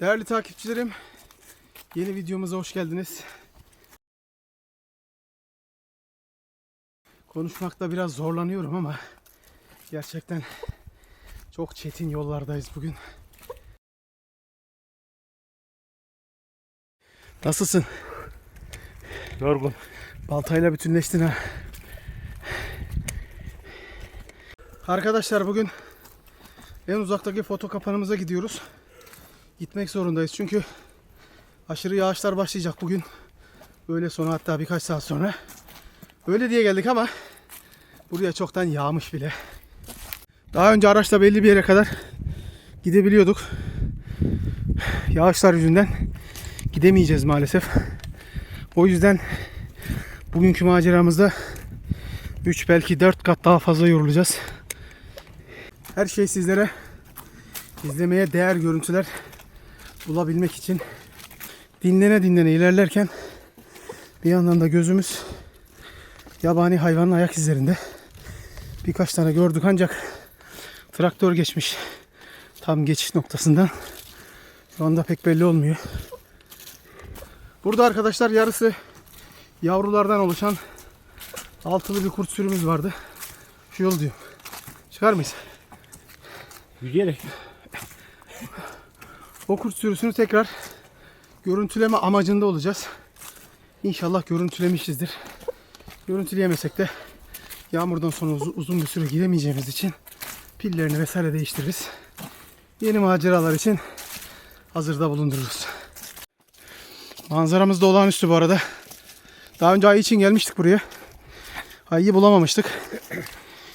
Değerli takipçilerim, yeni videomuza hoş geldiniz. Konuşmakta biraz zorlanıyorum ama gerçekten çok çetin yollardayız bugün. Nasılsın? Yorgun. Baltayla bütünleştin ha. Arkadaşlar bugün en uzaktaki foto kapanımıza gidiyoruz. Gitmek zorundayız çünkü aşırı yağışlar başlayacak bugün. Öğle sonra hatta birkaç saat sonra. Öyle diye geldik ama buraya çoktan yağmış bile. Daha önce araçla belli bir yere kadar gidebiliyorduk. Yağışlar yüzünden gidemeyeceğiz maalesef. O yüzden bugünkü maceramızda 3 belki 4 kat daha fazla yorulacağız. Her şey sizlere izlemeye değer görüntüler bulabilmek için dinlene dinlene ilerlerken bir yandan da gözümüz yabani hayvanın ayak izlerinde. Birkaç tane gördük ancak traktör geçmiş tam geçiş noktasından. Şu anda pek belli olmuyor. Burada arkadaşlar yarısı yavrulardan oluşan altılı bir kurt sürümüz vardı. Şu yol diyor. Çıkar mıyız? Yürüyerek. O kurt sürüsünü tekrar görüntüleme amacında olacağız. İnşallah görüntülemişizdir. Görüntüleyemesek de yağmurdan sonra uz- uzun bir süre gidemeyeceğimiz için pillerini vesaire değiştiririz. Yeni maceralar için hazırda bulundururuz. Manzaramız da olağanüstü bu arada. Daha önce ay için gelmiştik buraya. Ayıyı bulamamıştık.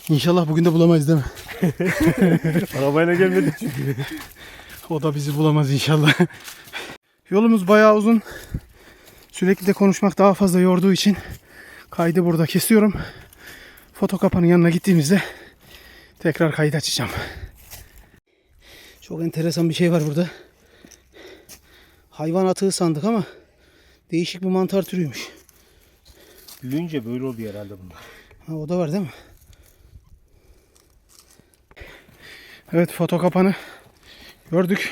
İnşallah bugün de bulamayız değil mi? Arabayla gelmedik çünkü. O da bizi bulamaz inşallah. Yolumuz bayağı uzun. Sürekli de konuşmak daha fazla yorduğu için kaydı burada kesiyorum. Foto kapanın yanına gittiğimizde tekrar kayıt açacağım. Çok enteresan bir şey var burada. Hayvan atığı sandık ama değişik bir mantar türüymüş. Büyüyünce böyle oluyor herhalde bunlar. Ha, o da var değil mi? Evet foto kapanı gördük.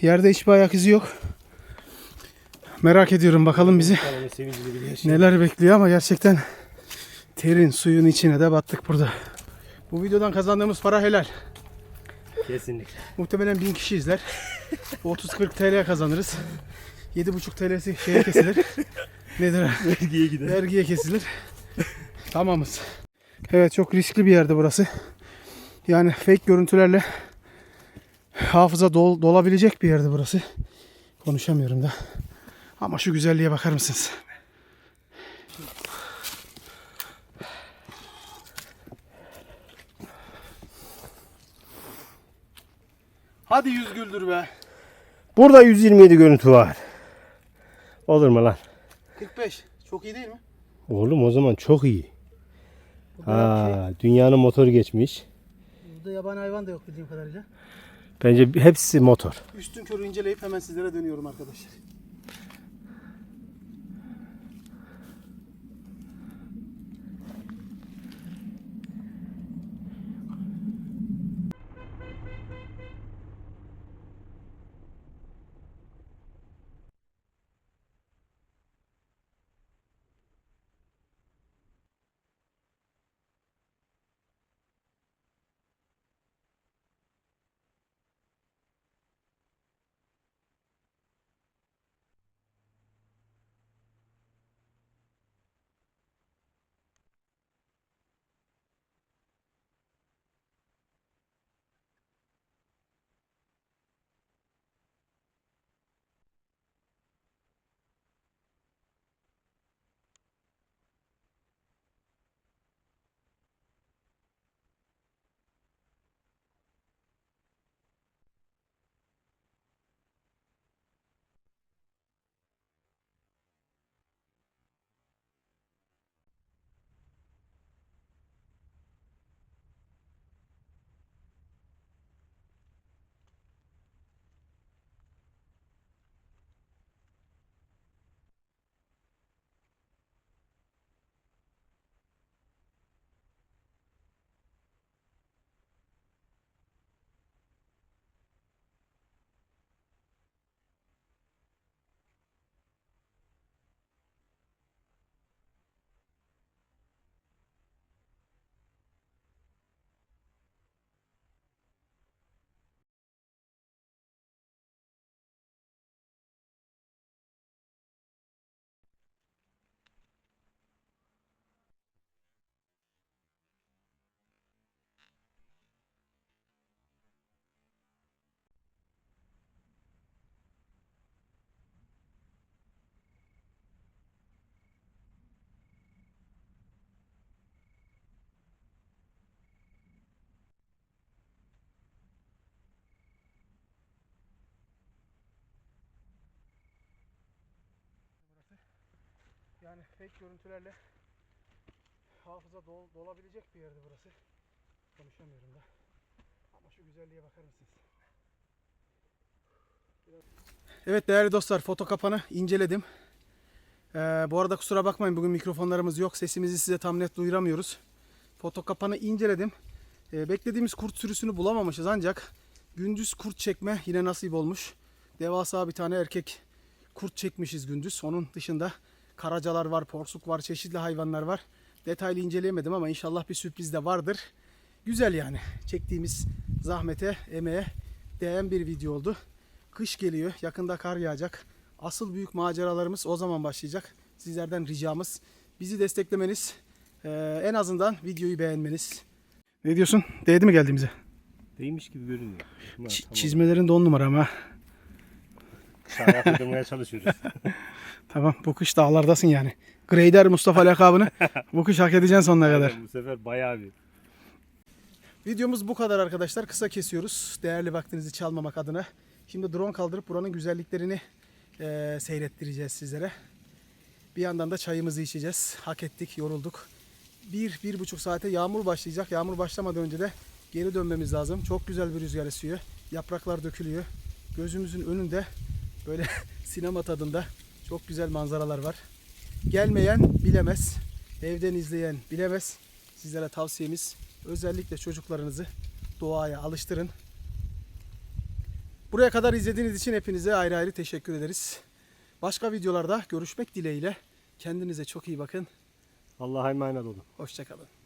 Yerde hiçbir ayak izi yok. Merak ediyorum bakalım bizi neler bekliyor ama gerçekten terin suyun içine de battık burada. Bu videodan kazandığımız para helal. Kesinlikle. Muhtemelen bin kişi izler. 30-40 TL kazanırız. 7,5 TL'si şeye kesilir. Nedir? Vergiye gider. Vergiye kesilir. Tamamız. Evet çok riskli bir yerde burası. Yani fake görüntülerle hafıza dol, dolabilecek bir yerde burası. Konuşamıyorum da. Ama şu güzelliğe bakar mısınız? Hadi yüz güldür be. Burada 127 görüntü var. Olur mu lan? 45. Çok iyi değil mi? Oğlum o zaman çok iyi. Ha, dünyanın motoru geçmiş. şey, burada yabani hayvan da yok bildiğim kadarıyla. Bence hepsi motor. Üstün körü inceleyip hemen sizlere dönüyorum arkadaşlar. Yani fake görüntülerle hafıza dol, dolabilecek bir yerdi burası. Konuşamıyorum da. Ama şu güzelliğe bakar mısınız? Evet değerli dostlar foto kapanı inceledim. Ee, bu arada kusura bakmayın bugün mikrofonlarımız yok. Sesimizi size tam net duyuramıyoruz. Foto kapanı inceledim. Ee, beklediğimiz kurt sürüsünü bulamamışız ancak gündüz kurt çekme yine nasip olmuş. Devasa bir tane erkek kurt çekmişiz gündüz. Onun dışında karacalar var, porsuk var, çeşitli hayvanlar var. Detaylı inceleyemedim ama inşallah bir sürpriz de vardır. Güzel yani. Çektiğimiz zahmete, emeğe değen bir video oldu. Kış geliyor, yakında kar yağacak. Asıl büyük maceralarımız o zaman başlayacak. Sizlerden ricamız bizi desteklemeniz, en azından videoyu beğenmeniz. Ne diyorsun? Değdi mi geldiğimize? Değmiş gibi görünüyor. Bunlar Ç- tamam. Çizmelerin de on numara ama. Şarap çalışıyoruz. Tamam bu kış dağlardasın yani. Greyder Mustafa lakabını bu kış hak edeceksin sonuna kadar. Bu sefer bayağı bir. Videomuz bu kadar arkadaşlar. Kısa kesiyoruz. Değerli vaktinizi çalmamak adına. Şimdi drone kaldırıp buranın güzelliklerini eee, seyrettireceğiz sizlere. Bir yandan da çayımızı içeceğiz. Hak ettik, yorulduk. Bir, bir buçuk saate yağmur başlayacak. Yağmur başlamadan önce de geri dönmemiz lazım. Çok güzel bir rüzgar esiyor. Yapraklar dökülüyor. Gözümüzün önünde böyle sinema tadında çok güzel manzaralar var. Gelmeyen bilemez. Evden izleyen bilemez. Sizlere tavsiyemiz özellikle çocuklarınızı doğaya alıştırın. Buraya kadar izlediğiniz için hepinize ayrı ayrı teşekkür ederiz. Başka videolarda görüşmek dileğiyle. Kendinize çok iyi bakın. Allah'a emanet olun. Hoşçakalın.